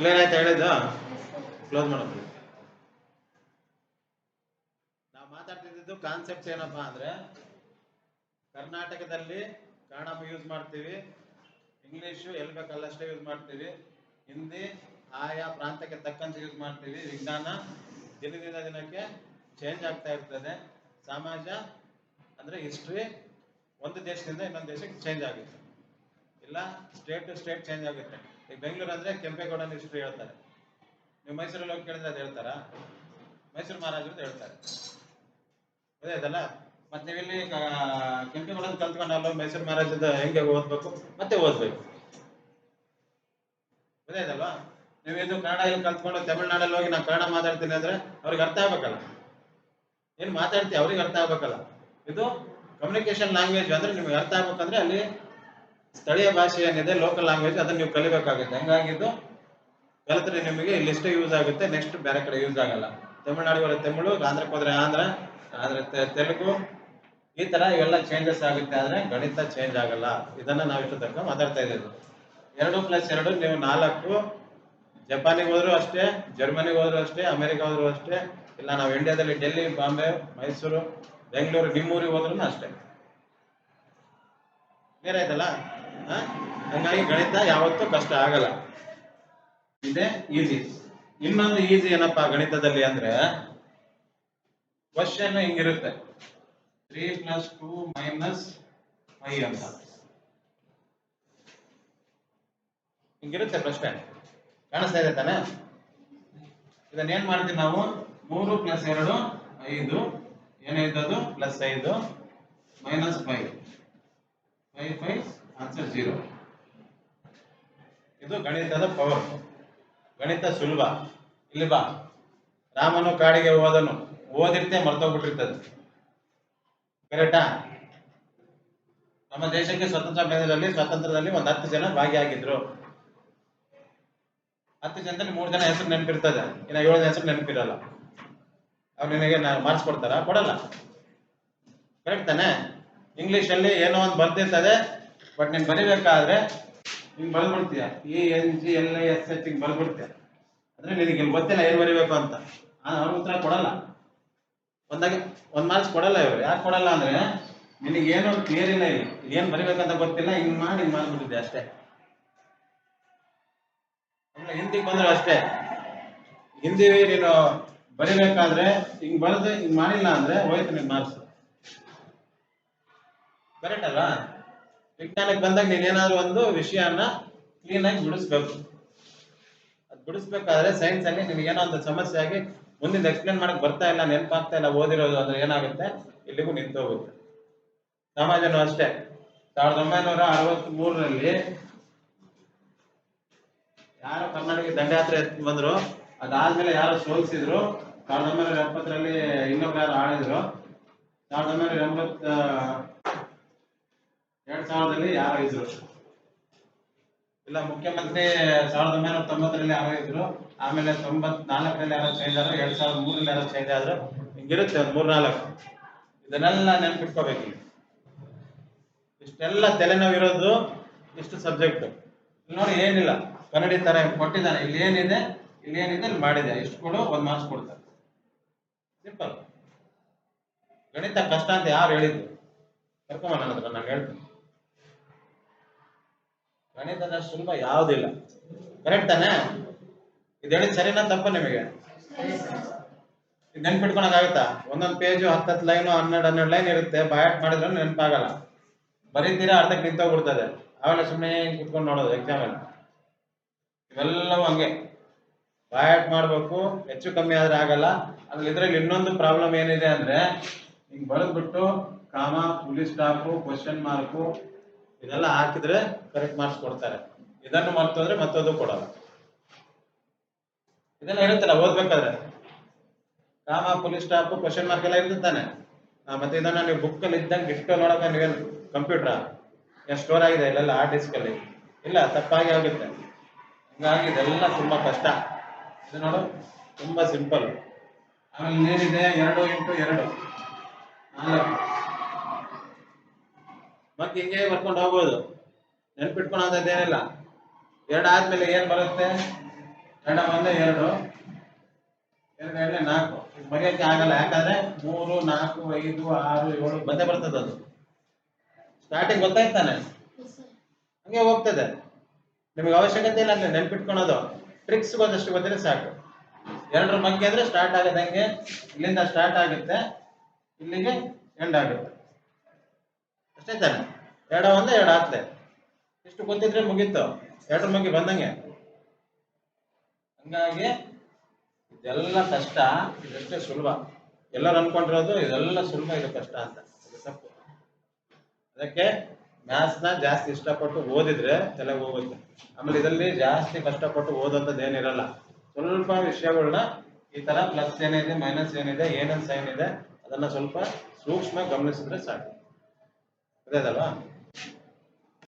Clear ಆಯ್ತಾ ಹೇಳಿದ್ದು close ಮಾಡೋದು. ನಾವು ಮಾತಾಡ್ತಿದ್ದು ಕಾನ್ಸೆಪ್ಟ್ ಏನಪ್ಪಾ ಅಂದ್ರೆ ಕರ್ನಾಟಕದಲ್ಲಿ ಕನ್ನಡ ಯೂಸ್ ಮಾಡ್ತೀವಿ. ಇಂಗ್ಲಿಷು ಎಲ್ಲಿ ಬೇಕಲ್ಲಷ್ಟೇ ಯೂಸ್ ಮಾಡ್ತೀವಿ. ಹಿಂದಿ ಆಯಾ ಪ್ರಾಂತಕ್ಕೆ ತಕ್ಕಂತೆ ಯೂಸ್ ಮಾಡ್ತೀವಿ. ವಿಜ್ಞಾನ ದಿನದಿಂದ ದಿನಕ್ಕೆ ಚೇಂಜ್ ಆಗ್ತಾ ಇರ್ತದೆ. ಸಮಾಜ ಅಂದ್ರೆ ಹಿಸ್ಟ್ರಿ ಒಂದು ದೇಶದಿಂದ ಇನ್ನೊಂದು ದೇಶಕ್ಕೆ ಚೇಂಜ್ ಆಗುತ್ತೆ. ಇಲ್ಲ ಸ್ಟೇಟ್ ಟು ಸ್ಟೇಟ್ ಚೇಂಜ್ ಆಗುತ್ತೆ. ಈಗ ಬೆಂಗಳೂರು ಅಂದ್ರೆ ಕೆಂಪೇಗೌಡನ ಹೆಸರು ಹೇಳ್ತಾರೆ. ನೀವು ಮೈಸೂರಲ್ಲಿ ಹೋಗಿ ಕೇಳಿದ್ರೆ ಅದು ಹೇಳ್ತಾರಾ? ಮೈಸೂರು ಮಹಾರಾಜರು ಹೇಳ್ತಾರೆ. ಅದೇ ಅದಲ್ಲ? ಮತ್ತೆ ನೀವಿಲ್ಲಿ ಕೆಂಪೇಗೌಡನ ಕಲ್ತ್ಕೊಂಡು ಅಲ್ಲ ಮೈಸೂರು ಮಹಾರಾಜದ ಹೆಂಗೆ ಓದ್ಬೇಕು? ಮತ್ತೆ ಓದ್ಬೇಕು. ಅದೇ ಅದಲ್ವಾ? ನೀವು ಇದು ಕನ್ನಡ ಇಲ್ಲಿ ಕಲ್ತ್ಕೊಂಡು ತಮಿಳ್ನಾಡಲ್ಲಿ ಹೋಗಿ ನಾನು ಕನ್ನಡ ಮಾತಾಡ್ತೀನಿ ಅಂದ್ರೆ ಅವ್ರಿಗೆ ಅರ್ಥ ಆಗ್ಬೇಕಲ್ಲ? ಏನು ಮಾತಾಡ್ತೀವಿ ಅವ್ರಿಗೆ ಅರ್ಥ ಆಗ್ಬೇಕಲ್ಲ? ಇದು ಕಮ್ಯುನಿಕೇಶನ್ ಲ್ಯಾಂಗ್ವೇಜ್ ಅಂದ್ರೆ ನಿಮ್ಗೆ ಅರ್ಥ ಆಗ್ಬೇಕಂದ್ರೆ ಅಲ್ಲಿ ಸ್ಥಳೀಯ ಭಾಷೆ ಏನಿದೆ ಲೋಕಲ್ ಲ್ಯಾಂಗ್ವೇಜ್ ಅದನ್ನ ನೀವು ಕಲಿಬೇಕಾಗುತ್ತೆ. ಹಂಗಾಗಿದ್ದು ಕಲಿತರೆ ನಿಮಗೆ ಇಲ್ಲಿ ಎಷ್ಟು ಯೂಸ್ ಆಗುತ್ತೆ ನೆಕ್ಸ್ಟ್ ಬೇರೆ ಕಡೆ ಯೂಸ್ ಆಗಲ್ಲ. ತಮಿಳ್ನಾಡಿಗೆ ಹೋದ್ರೆ ತಮಿಳು ಆಂಧ್ರಕ್ಕೆ ಹೋದ್ರೆ ಆಂಧ್ರ, ಆದ್ರೆ ತೆಲುಗು, ಈ ತರ ಇವೆಲ್ಲ ಚೇಂಜಸ್ ಆಗುತ್ತೆ ಆದ್ರೆ ಗಣಿತ ಚೇಂಜ್ ಆಗಲ್ಲ. ಇದನ್ನ ನಾವು ಇಷ್ಟು ತನಕ ಮಾತಾಡ್ತಾ ಇದ್ದೀವಿ. ಎರಡು ಪ್ಲಸ್ ಎರಡು, ನೀವು ನಾಲ್ಕು. ಜಪಾನಿಗೆ ಹೋದ್ರು ಅಷ್ಟೇ, ಜರ್ಮನಿಗೆ ಹೋದ್ರು ಅಷ್ಟೇ, ಅಮೆರಿಕ ಹೋದ್ರು ಅಷ್ಟೇ, ಇಲ್ಲ ನಾವು ಇಂಡಿಯಾದಲ್ಲಿ ಡೆಲ್ಲಿ, ಬಾಂಬೆ, ಮೈಸೂರು, ಬೆಂಗಳೂರು, ನಿಮ್ಮೂರಿಗೆ ಹೋದ್ರು ಅಷ್ಟೇ. ಕ್ಲಿಯರ್ ಆಯ್ತಲ್ಲ? ಹಂಗಾಗಿ ಗಣಿತ ಯಾವತ್ತೂ ಕಷ್ಟ ಆಗಲ್ಲ. ಇದೆ ಈಸಿ ಇನ್ನೊಂದು ಈಸಿ ಏನಪ್ಪಾ ಗಣಿತದಲ್ಲಿ ಅಂದ್ರೆ question ಹಿಂಗಿರುತ್ತೆ. Three plus two minus five ಅಂತ. ಹಿಂಗಿರುತ್ತೆ ಪ್ರಶ್ನೆ. ಕಾಣಿಸ್ತಾ ಇದೆ ತಾನೆ? ಇದನ್ನ ಏನ್ ಮಾಡ್ತೀವಿ ನಾವು? ಮೂರು ಪ್ಲಸ್ ಎರಡು, ಐದು. ಏನಿದ್ದದು ಪ್ಲಸ್ ಐದು. Minus five five five answer zero ಇದು ಗಣಿತದ ಪವರ್ ಗಣಿತ ಸುಲಭ. ಇಲ್ಲಿ ಬಾ. ರಾಮನು ಕಾಡಿಗೆ ಹೋದನು. ಓದಿರ್ತೆ ಮರ್ತೋಗ್ಬಿಟ್ಟಿರ್ತದೆ. ಕರೆಕ್ಟಾ ನಮ್ಮ ದೇಶಕ್ಕೆ ಸ್ವತಂತ್ರ ಮೇಳದಲ್ಲಿ ಸ್ವಾತಂತ್ರ್ಯದಲ್ಲಿ ಒಂದ್ ಹತ್ತು ಜನ ಭಾಗಿಯಾಗಿದ್ರು. ಹತ್ತು ಜನದಲ್ಲಿ ಮೂರು ಜನ ಹೆಸರು ನೆನಪಿರ್ತದೆ. ಇನ್ನು ಏಳು ಹೆಸರು ನೆನಪಿರಲ್ಲ. ಅವ್ರು ನಿನಗೆ ಮಾರ್ಕ್ಸ್ ಕೊಡ್ತಾರ? ಕೊಡಲ್ಲ. ಕರೆಕ್ಟ್ ತಾನೆ? ಇಂಗ್ಲಿಷ್ ಅಲ್ಲಿ ಏನೋ ಒಂದು ಬರ್ತಿರ್ತದೆ ಬಟ್ ನೀನು ಬರಿಬೇಕಾದ್ರೆ ಹಿಂಗ್ ಬರ್ಬಿಡ್ತೀಯ A N G L I S H ಹಿಂಗೆ ಬರ್ಬಿಡ್ತೀಯ ಅಂದ್ರೆ ನಿನಗೆ ಗೊತ್ತಿಲ್ಲ ಏನ್ ಬರಿಬೇಕು ಅಂತ. ಅವ್ರ ಉತ್ತರ ಕೊಡಲ್ಲ. ಒಂದಾಗ, ಒಂದ್ ಮಾರ್ಕ್ಸ್ ಕೊಡಲ್ಲ ಇವ್ರು. ಯಾಕೆ ಕೊಡಲ್ಲ ಅಂದ್ರೆ ನಿನಗೆ ಏನೋ ಕ್ಲಿಯರ್ ಇಲ್ಲ ಏನ್ ಬರಿಬೇಕಂತ ಗೊತ್ತಿಲ್ಲ, ಹಿಂಗೆ ಮಾಡಿ ಹಿಂಗೆ ಮಾಡ್ಬಿಟ್ಟಿದ್ದೆ ಅಷ್ಟೇ. ಆಮೇಲೆ ಹಿಂದಿಗೆ ಬಂದ್ರೆ ಅಷ್ಟೇ. ಹಿಂದಿ ನೀನು ಬರಿಬೇಕಾದ್ರೆ ಹಿಂಗ್ ಬರೆದು ಹಿಂಗ್ ಮಾಡಿಲ್ಲ ಅಂದ್ರೆ ಹೋಯ್ತು ನಿನ್ ಮಾರ್ಕ್ಸ್. ಕರೆಕ್ಟ್ ಅಲ್ಲ ವಿಜ್ಞಾನಕ್ಕೆ ಬಂದಾಗ ನೀನ್ ಏನಾದ್ರು ಒಂದು ವಿಷಯನ ಕ್ಲೀನ್ ಆಗಿ ಬಿಡಿಸ್ಬೇಕು. ಅದು ಬಿಡಿಸ್ಬೇಕಾದ್ರೆ ಸೈನ್ಸ್ ಅಲ್ಲಿ ನಿನಗೆ ಏನೋ ಒಂದು ಸಮಸ್ಯೆ ಆಗಿ ಮುಂದಿನ ಎಕ್ಸ್ಪ್ಲೇನ್ ಮಾಡಕ್ ಬರ್ತಾ ಇಲ್ಲ, ನೆನಪಾಗ್ತಾ ಇಲ್ಲ, ಓದಿರೋದು ಅಂದ್ರೆ ಏನಾಗುತ್ತೆ? ಇಲ್ಲಿಗೂ ನಿಂತೋಗುತ್ತೆ ಸಮಾಜನೂ ಅಷ್ಟೇ. ಸಾವಿರದ ಒಂಬೈನೂರ ಅರವತ್ ಮೂರರಲ್ಲಿ ಯಾರು ಕರ್ನಾಟಕ ದಂಡಯಾತ್ರೆ ಬಂದ್ರು. ಅದಾದ್ಮೇಲೆ ಯಾರು ಸೋಲ್ಸಿದ್ರು. ಸಾವಿರದ ಒಂಬೈನೂರ ಎಪ್ಪತ್ತರಲ್ಲಿ ಇನ್ನೊಬ್ರು ಯಾರು ಆಡಿದ್ರು ಸಾವಿರದ ಒಂಬೈನೂರ ಎಂಬತ್ತ ಸಾವಿರದಲ್ಲಿ ಯಾರು ಇದ್ರು ಇಲ್ಲ, ಮುಖ್ಯಮಂತ್ರಿ ಸಾವಿರದ ಒಂಬೈನೂರ ತೊಂಬತ್ತರಲ್ಲಿ ಯಾರೋ ಇದ್ರು ಆಮೇಲೆ ತೊಂಬತ್ ನಾಲ್ಕರಲ್ಲಿ ಯಾರೋ ಚೇಂಜ್ ಆದ್ರು, ಎರಡ್ ಸಾವಿರದ ಮೂರಲ್ಲಿ ಯಾರೋ ಚೇಂಜ್ ಆದ್ರು ಹಿಂಗಿರುತ್ತೆ, ಒಂದ್ ಮೂರ್ ನಾಲ್ಕು ಇದನ್ನೆಲ್ಲ ನೆನ್ಪಿಟ್ಕೋಬೇಕು. ಇಷ್ಟೆಲ್ಲ ತಲೆನೋವು ಇರೋದು ಇಷ್ಟು ಸಬ್ಜೆಕ್ಟ್. ನೋಡಿ ಏನಿಲ್ಲ. ಕನ್ನಡಿ ತರ ಕೊಟ್ಟಿದ್ದಾನೆ. ಇಲ್ಲಿ ಏನಿದೆ? ಇಲ್ಲಿ ಏನಿದೆ? ಇಲ್ಲಿ ಮಾಡಿದೆ. ಇಷ್ಟು ಕೊಡು? ಒಂದ್ ಮಾರ್ಕ್ಸ್ ಕೊಡ್ತಾರೆ. ಸಿಂಪಲ್ ಗಣಿತ ಕಷ್ಟ ಅಂತ ಯಾರು ಹೇಳಿದ್ರು ಕರ್ಕೊಂಬ ನನ್ನ ಹತ್ರ, ನಾನು ಹೇಳ್ತೀನಿ. ಗಣಿತದ ಸುಲಭ ಯಾವುದಿಲ್ಲ. ಕರೆಕ್ಟ್ ತಾನೇ? ಇದು ಹೇಳಿದ್ ಸರಿನಾ ತಪ್ಪ ನಿಮಗೆ? ನೆನ್ಪಿಟ್ಕೊಳಕ್ ಆಗುತ್ತಾ ಒಂದೊಂದು ಪೇಜು ಹತ್ತತ್ತು ಲೈನು ಹನ್ನೆರಡು ಹನ್ನೆರಡು ಲೈನ್ ಇರುತ್ತೆ. ಬಾಯಾಟ್ ಮಾಡಿದ್ರೆ ನೆನಪಾಗಲ್ಲ. ಬರೀತೀರಾ ಅರ್ಧಕ್ಕೆ ನಿಂತೋಗ್ಬಿಡ್ತದೆ. ಆಮೇಲೆ ಸುಮ್ಮನೆ ಕುತ್ಕೊಂಡು ನೋಡೋದು ಎಕ್ಸಾಮ್ ಅಲ್ಲಿ. ಇವೆಲ್ಲವೂ ಹಂಗೆ. ಬಾಯಾಟ್ ಮಾಡ್ಬೇಕು. ಹೆಚ್ಚು ಕಮ್ಮಿ ಆದ್ರೆ ಆಗಲ್ಲ. ಅದ್ರಲ್ಲಿ ಇದ್ರಲ್ಲಿ ಇನ್ನೊಂದು ಪ್ರಾಬ್ಲಮ್ ಏನಿದೆ ಅಂದ್ರೆ, ಹಿಂಗ್ ಬರೆದ್ಬಿಟ್ಟು ಕಾಮ ಪುಲಿಸ್ ಸ್ಟಾಫು ಕ್ವಶನ್ ಮಾರ್ಕು ಇದೆಲ್ಲ ಹಾಕಿದ್ರೆ ಕರೆಕ್ಟ್ ಮಾರ್ಕ್ಸ್ ಕೊಡ್ತಾರೆ. ಇದನ್ನು ಮರ್ತೋದ್ರೆ ಮತ್ತೊಂದು ಕೊಡಲ್ಲ. ಇದೆಲ್ಲ ಇರುತ್ತಲ್ಲ ಓದ್ಬೇಕಾದ್ರೆ. ಕಾಮ ಪೊಲೀಸ್ ಸ್ಟಾಪ್ ಕ್ವಶನ್ ಮಾರ್ಕ್ ಎಲ್ಲ ಇರ್ತಾನೆ ಮತ್ತೆ ಇದನ್ನ ನೀವು ಬುಕ್ ಅಲ್ಲಿ ಇದ್ದಂಗೆ ಡಿಸ್ಟೋ ನೋಡಕ ನೀವೇನು ಕಂಪ್ಯೂಟರ್ ಸ್ಟೋರ್ ಆಗಿದೆ ಇಲ್ಲೆಲ್ಲ ಹಾರ್ಡ್ ಡಿಸ್ಕ್ ಅಲ್ಲಿ? ಇಲ್ಲ, ತಪ್ಪಾಗಿ ಆಗುತ್ತೆ ಹಂಗಾಗಿ ಇದೆಲ್ಲ ತುಂಬಾ ಕಷ್ಟ. ಇದು ನೋಡು, ತುಂಬಾ ಸಿಂಪಲ್ ಆಮೇಲೆ ಏನಿದೆ ಎರಡು ಇಂಟು ಎರಡು. ನಾಲ್ಕು. ಮತ್ತೆ ಹಿಂಗೆ ಬರ್ಕೊಂಡು ಹೋಗ್ಬೋದು. ನೆನ್ಪಿಟ್ಕೊಳೋದೇನಿಲ್ಲ ಎರಡು ಆದ್ಮೇಲೆ ಏನ್ ಬರುತ್ತೆ? ಎರಡ ಒಂದೇ ಎರಡು. ಎರಡು ಎರಡನೇ ನಾಲ್ಕು. ಮರೆಯೋಕೆ ಆಗಲ್ಲ. ಯಾಕಂದ್ರೆ ಮೂರು, ನಾಲ್ಕು, ಐದು, ಆರು, ಏಳು ಬಂದೇ ಬರ್ತದೆ ಅದು. ಸ್ಟಾರ್ಟಿಂಗ್ ಗೊತ್ತಾಯ್ತಾನೆ ಹಂಗೆ ಹೋಗ್ತದೆ. ನಿಮಗೆ ಅವಶ್ಯಕತೆ ಇಲ್ಲ ನೆನ್ಪಿಟ್ಕೊಳೋದು. ಟ್ರಿಕ್ಸ್ ಒಂದಷ್ಟು ಗೊತ್ತಿದ್ರೆ ಸಾಕು. ಎರಡರ ಬಗ್ಗೆ ಅಂದ್ರೆ ಸ್ಟಾರ್ಟ್ ಆಗದಂಗೆ ಇಲ್ಲಿಂದ ಸ್ಟಾರ್ಟ್ ಆಗುತ್ತೆ. ಇಲ್ಲಿಗೆ ಎಂಡ್ ಆಗುತ್ತೆ. ಅಷ್ಟೇ ತಾನೆ. ಎರಡ ಒಂದೇ, ಎರಡು ಆತ್ಲೆ ಇಷ್ಟು ಗೊತ್ತಿದ್ರೆ ಮುಗೀತು. ಎರಡರ ಮುಗಿ ಬಂದಂಗೆ. ಹಂಗಾಗಿ ಇದೆಲ್ಲ ಕಷ್ಟ, ಇದಷ್ಟೇ ಸುಲಭ. ಎಲ್ಲರೂ ಅನ್ಕೊಂಡಿರೋದು ಇದೆಲ್ಲ ಸುಲಭ ಇದು ಕಷ್ಟ ಅಂತ. ತಪ್ಪು. ಅದಕ್ಕೆ ಮ್ಯಾಥ್ಸ್ನ ಜಾಸ್ತಿ ಇಷ್ಟಪಟ್ಟು ಓದಿದ್ರೆ ತಲೆಗೆ ಹೋಗುತ್ತೆ. ಆಮೇಲೆ ಇದರಲ್ಲಿ ಜಾಸ್ತಿ ಕಷ್ಟಪಟ್ಟು ಓದೋಂಥದ್ದು ಏನಿರಲ್ಲ. ಸ್ವಲ್ಪ ವಿಷಯಗಳನ್ನ ಈ ತರ ಪ್ಲಸ್ ಏನಿದೆ ಮೈನಸ್ ಏನಿದೆ ಏನೇನು ಸೈನ್ ಇದೆ ಅದನ್ನ ಸ್ವಲ್ಪ ಸೂಕ್ಷ್ಮ ಗಮನಿಸಿದ್ರೆ ಸಾಕು. 那咋办？